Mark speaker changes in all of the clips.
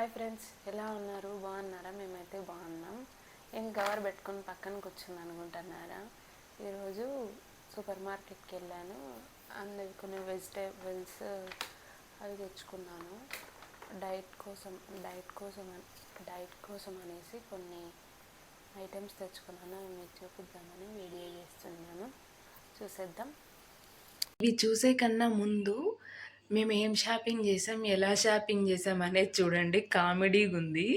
Speaker 1: Hi friends ఎలా ఉన్నారు? బాగున్నారా? మేమైతే బాగున్నాం. ఏం కవర్ పెట్టుకొని పక్కన కూర్చుంది అనుకుంటున్నారా? ఈరోజు సూపర్ మార్కెట్కి వెళ్ళాను. అందులో కొన్ని వెజిటేబుల్స్ అవి తెచ్చుకున్నాను. డైట్ కోసం డైట్ కోసం డైట్ కోసం అనేసి కొన్ని ఐటమ్స్ తెచ్చుకున్నాను. అవి మీకు చూపిద్దామని వీడియో చేస్తున్నాను. చూసేద్దాం.
Speaker 2: ఇవి చూసే కన్నా ముందు మేము ఏం షాపింగ్ చేసాం ఎలా షాపింగ్ చేసాం అనేది చూడండి. కామెడీగా ఉంది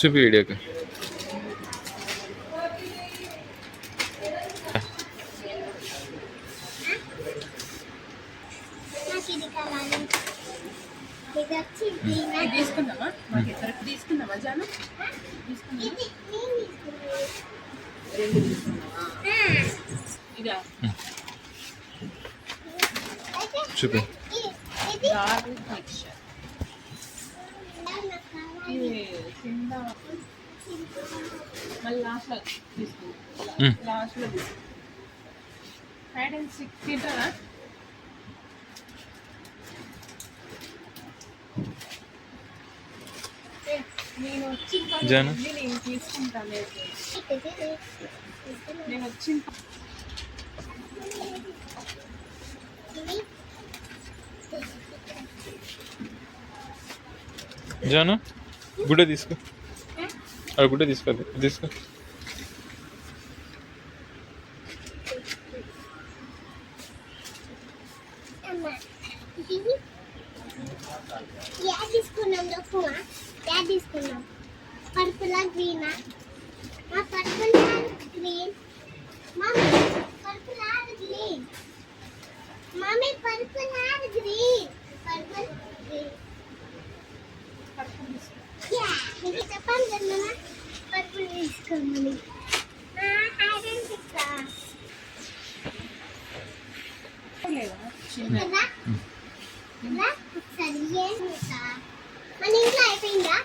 Speaker 3: చూపి వీడియోకి
Speaker 2: తీసుకుందామా? తీసుకుందామా జాను?
Speaker 4: ఇది నేను తీసుకున్నాను
Speaker 2: రెండు తీసుకుందామా ఇదా
Speaker 4: అయితే
Speaker 3: చూపి
Speaker 4: ఇది
Speaker 2: దాల్ మిక్చర్ కింద మళ్ళీ లాస్ట్లో తీసుకుందాం
Speaker 3: మ్మ్.
Speaker 2: లాస్ట్లో అండ్ సిక్ తింటారా నేను వచ్చిన పని నేను తీసుకుంటాను నేను వచ్చిన
Speaker 3: జాను గుడ్డ తీసుకో. అది గుడ్డ తీసుకో తీసుకో.
Speaker 4: యా తీసుకున్నాం తీసుకున్నాం. పర్పుల్ గ్రీనా? మా purple green. Mummy purple green. Mummy purple green. Purple green yeah ఇది చెప్పాను కదా నాన్న పర్పుల్ తీసుకోమని ఐరన్ తీసుకో
Speaker 2: లేదా? చిన్న
Speaker 4: కదా కదా ఒకసారి ఏం చేస్తా మన ఇంట్లో అయిపోయిందా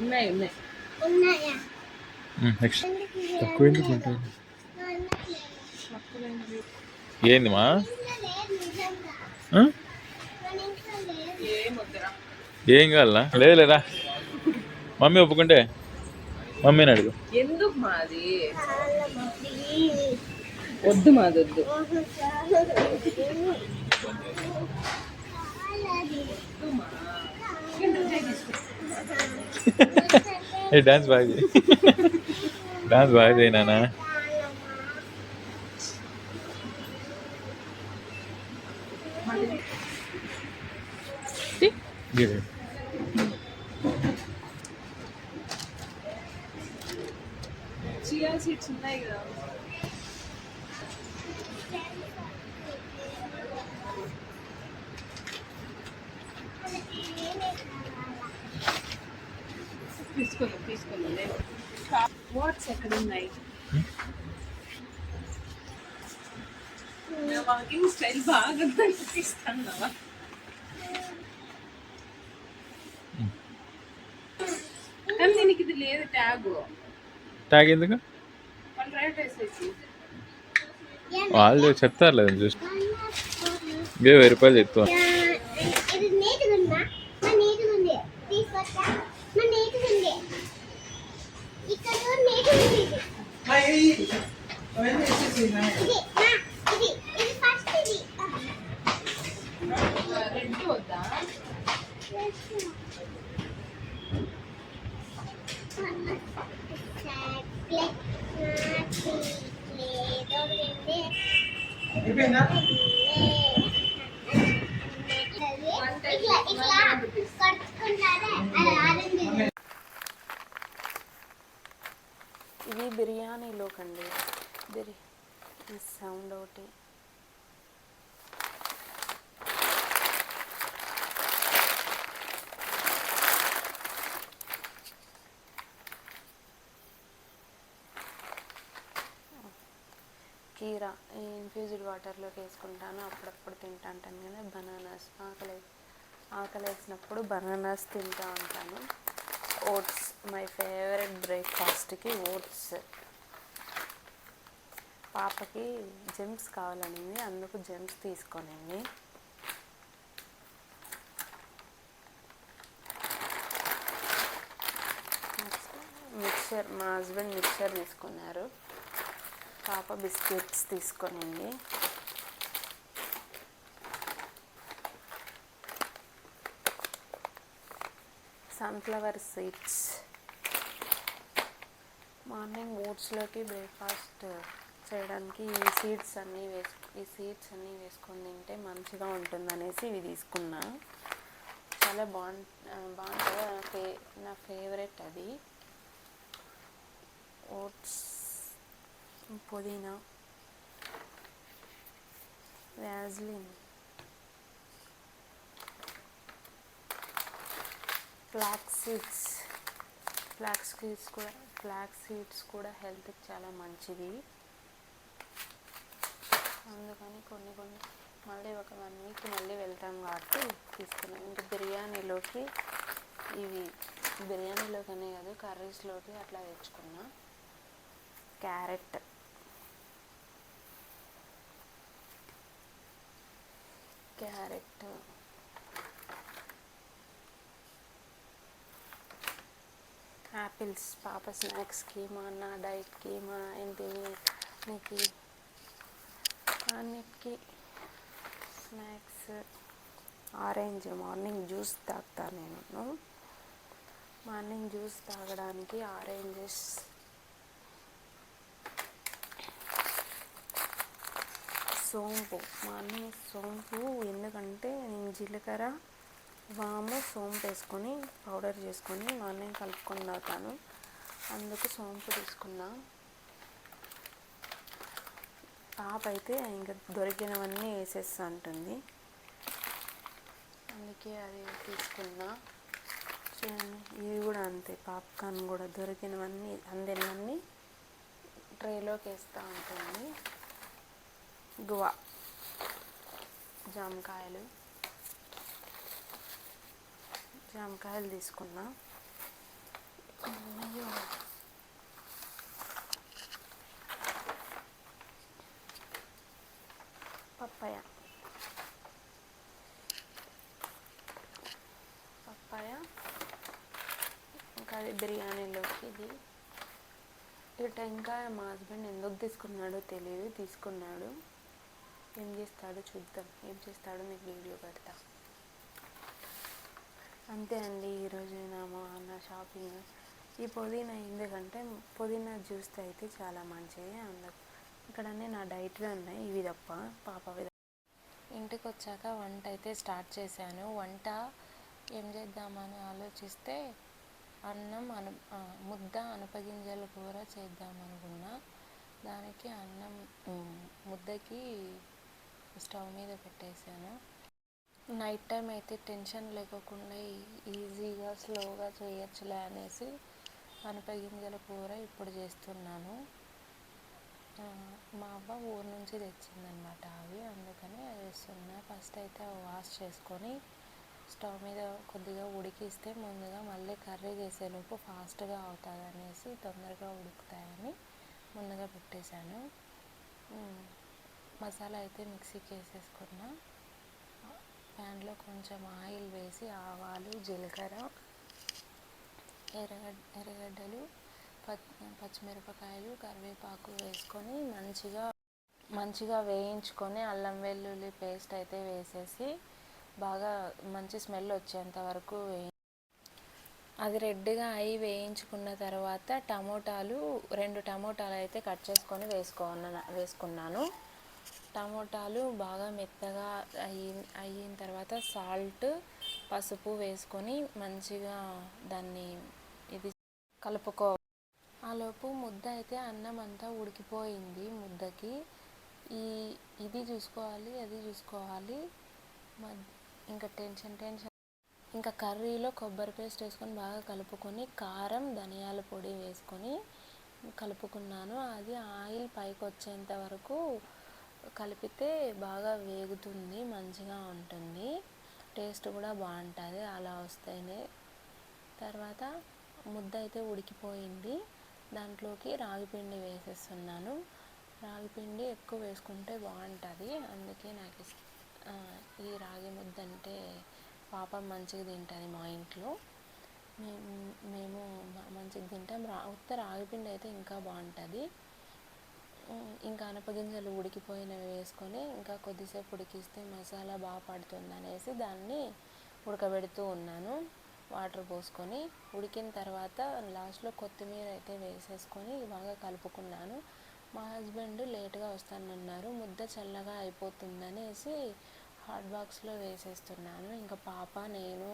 Speaker 2: ఉన్నాయి ఉన్నాయి
Speaker 4: ఉన్నాయా
Speaker 3: నెక్స్ట్
Speaker 4: ఎందుకు ఇది
Speaker 3: తక్కువ ఎందుకు
Speaker 4: అనట్లేదు?
Speaker 3: ఉంటుంది
Speaker 4: నా అనట్లేదు.
Speaker 2: తక్కువైనవి.
Speaker 3: ఏంది మా
Speaker 4: ఇంట్లో లేదు నిజంగా
Speaker 3: ఆ?
Speaker 4: మన ఇంట్లో లేదు
Speaker 2: ఏం వద్దురా
Speaker 3: ఏం కావాలా లేదులేరా. మమ్మీ ఒప్పుకుంటే మమ్మీని అడుగు.
Speaker 2: ఎందుకు మాది. వద్దు మాది వద్దు.
Speaker 3: ఏ డాన్స్ బాగా డాన్స్ బాగా చేయి నాన్న
Speaker 4: చాలా
Speaker 3: గిరి.
Speaker 2: చియా సీడ్స్ ఉన్నాయి కదా తీసుకుందాం తీసుకుందాం నేను వాట్స్ ఎక్కడ ఉన్నాయి నా వాకింగ్ స్టైల్ బాగా అనిపిస్తున్నావా కానీ దీనికి ఇది లేదు ట్యాగ్
Speaker 3: ట్యాగ్ ఎందుకు?
Speaker 2: వాళ్ళు రైట్ వేసేసి
Speaker 3: వాళ్ళు చెప్తారు లేదు చూసి. ఇవే వెయ్యి రూపాయలు చెప్తా
Speaker 4: ఇది నీట్గా ఉందా మా నీట్గా ఉంది తీసుకొచ్చా మా నీట్గా ఉంది ఇక్కడ కూడా నీట్గా ఉంది ఇది మా ఇది ఇది ఫస్ట్ ఇది
Speaker 2: రెడ్ వద్దా
Speaker 4: ఇట్లా ఇట్లా కట్టుకుంటారే అది ఆరెంజ్
Speaker 1: ఇవి బిర్యానీలోకండి. బిర్యా సౌండ్ ఒకటి. కీరా ఇన్ఫ్యూజ్డ్ వాటర్లోకి వేసుకుంటాను. అప్పుడప్పుడు తింటా ఉంటాను కదా బనానాస్ ఆకలి ఆకలి వేసినప్పుడు బనానాస్ తింటూ ఉంటాను. ఓట్స్ మై ఫేవరెట్ బ్రేక్ఫాస్ట్కి ఓట్స్. పాపకి జెమ్స్ కావాలనింది అందుకు జెమ్స్ తీసుకొనింది. మిక్చర్ మా హస్బెండ్ మిక్చర్ తీసుకున్నారు. పాప బిస్కెట్స్ తీసుకొనింది. సన్ఫ్లవర్ సీడ్స్ మార్నింగ్ ఓట్స్లోకి బ్రేక్ఫాస్ట్ చేయడానికి ఈ సీడ్స్ అన్నీ వేసు ఈ సీడ్స్ అన్నీ వేసుకొని తింటే మంచిగా ఉంటుందనేసి ఇవి తీసుకున్నా. చాలా బాగుంట బాగుంటుంది. నా ఫే నా ఫేవరెట్ అది. ఓట్స్ పుదీనా Vaseline flax seeds. Flax seeds కూడా ఫ్లాక్స్ సీడ్స్ కూడా హెల్త్కి చాలా మంచిది. అందుకని కొన్ని కొన్ని మళ్ళీ ఒక వన్ వీక్ మళ్ళీ వెళ్తాం కాబట్టి తీసుకున్నాం. ఇంకా బిర్యానీలోకి ఇవి బిర్యానీలోకనే కాదు కర్రీస్లోకి అట్లా తెచ్చుకున్నా. క్యారెట్. క్యారెట్. పిల్స్ పాప స్నాక్స్కి మా అన్న డైట్కి మా ఇంటి నీకు అన్నిటికీ స్నాక్స్. ఆరెంజ్ మార్నింగ్ జ్యూస్ తాగుతా నేను. మార్నింగ్ జ్యూస్ తాగడానికి ఆరెంజెస్. సోంపు. మార్నింగ్ సోంపు ఎందుకంటే నేను జీలకర్ర వాము సోంపు వేసుకొని పౌడర్ చేసుకొని మార్నింగ్ కలుపుకొని తాగుతాను. అందుకు సోంపు తీసుకున్నా. పాప అయితే ఇంకా దొరికినవన్నీ వేసేస్తా ఉంటుంది అందుకే అది తీసుకున్నా. ఇది కూడా అంతే. పాప్కార్న్ కూడా దొరికినవన్నీ అందినవన్నీ ట్రేలోకి వేస్తూ ఉంటుంది గువా జామకాయలు. జామకాయలు తీసుకున్నా అయ్యో పప్పాయ పప్పాయ ఇంకా అది బిర్యానీలోకి ఇది ఈ టెంకాయ మా హస్బెండ్ ఎందుకు తీసుకున్నాడో తెలియదు తీసుకున్నాడు ఏం చేస్తాడో చూద్దాం ఏం చేస్తాడో మీకు వీడియో పెడతా అంతే అండి ఈరోజు నా నా షాపింగ్. ఈ పుదీనా ఎందుకంటే పుదీనా జ్యూస్ అయితే చాలా మంచిది అందుకు ఇక్కడనే నా డైట్లో ఉన్నాయి ఇవి తప్ప పాపవి ఇంటికి వచ్చాక వంట అయితే స్టార్ట్ చేశాను. వంట ఏం చేద్దామని ఆలోచిస్తే అన్నం అను ముద్ద అనపగింజల కూర చేద్దాం అనుకున్నా దానికి అన్నం ముద్దకి స్టవ్ మీద పెట్టేశాను. నైట్ టైం అయితే టెన్షన్ లేకోకుండా ఈజీగా స్లోగా చేయొచ్చులే అనేసి అనపగింజల కూర ఇప్పుడు చేస్తున్నాను. మా అవ్వ ఊరు నుంచి తెచ్చిందనమాట అవి అందుకని అది వేస్తున్నా. ఫస్ట్ అయితే వాష్ చేసుకొని స్టవ్ మీద కొద్దిగా ఉడికిస్తే ముందుగా మళ్ళీ కర్రీ చేసేలోపు ఫాస్ట్గా అవుతుంది అనేసి తొందరగా ఉడుకుతాయని ముందుగా పెట్టేశాను. మసాలా అయితే మిక్సీకి వేసేసుకున్నా. ప్యాన్లో కొంచెం ఆయిల్ వేసి ఆవాలు జీలకర్ర ఎర్రగడ్డ ఎర్రగడ్డలు పచ్చిమిరపకాయలు కరివేపాకు వేసుకొని మంచిగా మంచిగా వేయించుకొని అల్లం వెల్లుల్లి పేస్ట్ అయితే వేసేసి బాగా మంచి స్మెల్ వచ్చేంత వరకు వేయి అది రెడ్గా అయి వేయించుకున్న తర్వాత టమోటాలు రెండు టమోటాలు అయితే కట్ చేసుకొని వేసుకోన వేసుకున్నాను. టమోటాలు బాగా మెత్తగా అయి అయిన తర్వాత సాల్ట్ పసుపు వేసుకొని మంచిగా దాన్ని ఇది కలుపుకో ఆలోపు ముద్ద అయితే అన్నం అంతా ఉడికిపోయింది ముద్దకి. ఈ ఇది చూసుకోవాలి అది చూసుకోవాలి. ఇంకా టెన్షన్ టెన్షన్. ఇంకా కర్రీలో కొబ్బరి పేస్ట్ వేసుకొని బాగా కలుపుకొని కారం ధనియాల పొడి వేసుకొని కలుపుకున్నాను. అది ఆయిల్ పైకి వచ్చేంత వరకు కలిపితే బాగా వేగుతుంది మంచిగా ఉంటుంది. టేస్ట్ కూడా బాగుంటుంది అలా వస్తేనే. తర్వాత ముద్ద అయితే ఉడికిపోయింది. దాంట్లోకి రాగిపిండి వేసేస్తున్నాను. రాగిపిండి ఎక్కువ వేసుకుంటే బాగుంటుంది. అందుకే నాకు ఈ రాగి ముద్ద అంటే పాప మంచిగా తింటుంది మా ఇంట్లో. మేము మేము మంచిగా తింటాం. రా ఉత్త రాగిపిండి అయితే ఇంకా బాగుంటుంది. ఇంకా అనపగింజలు ఉడికిపోయినవి వేసుకొని ఇంకా కొద్దిసేపు ఉడికిస్తే మసాలా బాగా పడుతుంది అనేసి దాన్ని ఉడకబెడుతూ ఉన్నాను. వాటర్ పోసుకొని ఉడికిన తర్వాత లాస్ట్లో కొత్తిమీర అయితే వేసేసుకొని బాగా కలుపుకున్నాను. మా హస్బెండ్ లేట్గా వస్తానన్నారు ముద్ద చల్లగా అయిపోతుందనేసి హాట్ బాక్స్లో వేసేస్తున్నాను. ఇంకా పాప నేను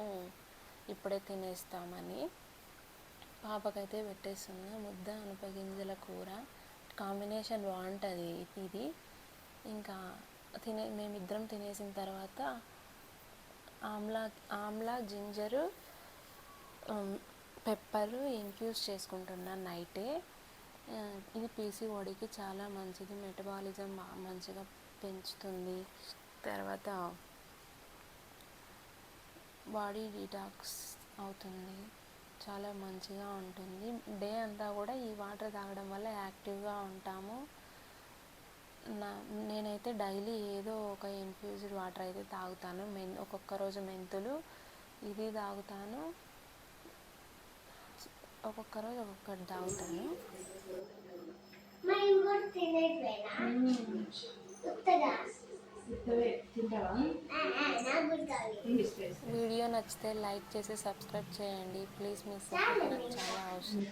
Speaker 1: ఇప్పుడే తినేస్తామని. పాపకైతే పెట్టేస్తున్నా ముద్ద అనపగింజల కూర. కాంబినేషన్ బాగుంటుంది ఇది ఇంకా తినే మేమిద్దరం తినేసిన తర్వాత ఆమ్లా ఆమ్లా జింజరు పెప్పరు ఇన్ఫ్యూజ్ చేసుకుంటున్నాను నైటే. ఇది పీసీఓడికి చాలా మంచిది మెటబాలిజం మంచిగా పెంచుతుంది. తర్వాత బాడీ డీటాక్స్ అవుతుంది. చాలా మంచిగా ఉంటుంది. డే అంతా కూడా ఈ వాటర్ తాగడం వల్ల యాక్టివ్గా ఉంటాము. నా నేనైతే డైలీ ఏదో ఒక ఇన్ఫ్యూజ్డ్ వాటర్ అయితే తాగుతాను. మెన్ ఒక్కొక్క రోజు మెంతులు ఇది తాగుతాను. ఒక్కొక్క రోజు ఒక్కొక్కటి తాగుతాను. వీడియో నచ్చితే లైక్ చేసి సబ్స్క్రైబ్ చేయండి. ప్లీజ్ మీ నాకు చాలా అవసరం.